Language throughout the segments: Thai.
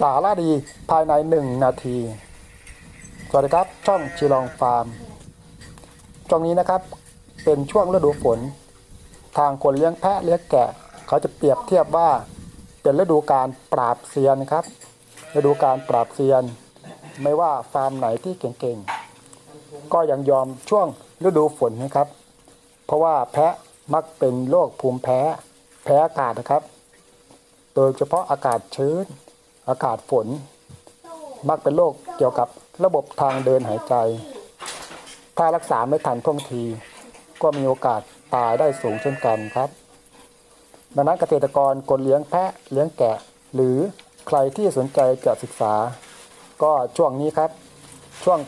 สาระดีภายในหนึ่งนาที สวัสดีครับ ช่องชิลองฟาร์ม ช่วงนี้นะครับเป็นช่วงฤดูฝน ทางคนเลี้ยงแพะเลี้ยงแกะ เขาจะเปรียบเทียบว่าเป็นฤดูการปราบเซียนครับฤดูการปราบเซียน ไม่ว่าฟาร์มไหนที่เก่งๆ ก็ยังยอมช่วงฤดูฝนนะครับ เพราะว่าแพะมักเป็นโรคภูมิแพ้ แพ้อากาศนะครับ โดยเฉพาะอากาศชื้น อากาศฝน มักเป็นโรคเกี่ยวกับระบบทางเดินหายใจ ถ้ารักษาไม่ทันท่วงที ก็มีโอกาสตายได้สูงเช่นกันครับ ดังนั้นเกษตรกรคนเลี้ยงแพะเลี้ยงแกะ หรือใครที่สนใจจะศึกษา ก็ช่วงนี้ครับ ช่วง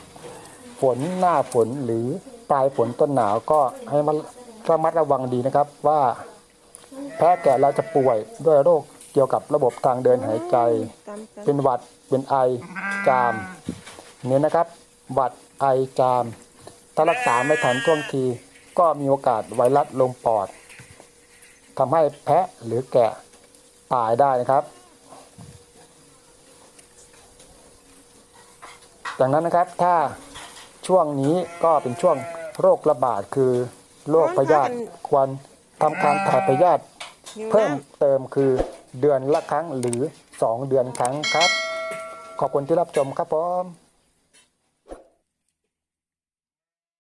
ฝนหน้าฝนหรือปลายฝนต้นหนาวก็ให้มันระมัดระวังดีนะครับว่าแพะแกะเราจะป่วยด้วยโรค กี่ยวกับระบบทางเดินหายใจตามกันเป็นหวัดเป็นไอจามเนี่ยนะครับหวัดไอจาม ถ้ารักษาไม่ทันท่วงทีก็มีโอกาสไวรัสลงปอดทำให้แพะหรือแกะตายได้นะครับดังนั้นนะครับถ้าช่วงนี้ก็เป็นช่วงโรคระบาดคือโรคพยาธิควรทำการถ่ายพยาธิอยู่เพิ่มนะเติมคือ เดือนละครั้งหรือ 2 เดือนครั้งครับ ขอบคุณที่รับชมครับผม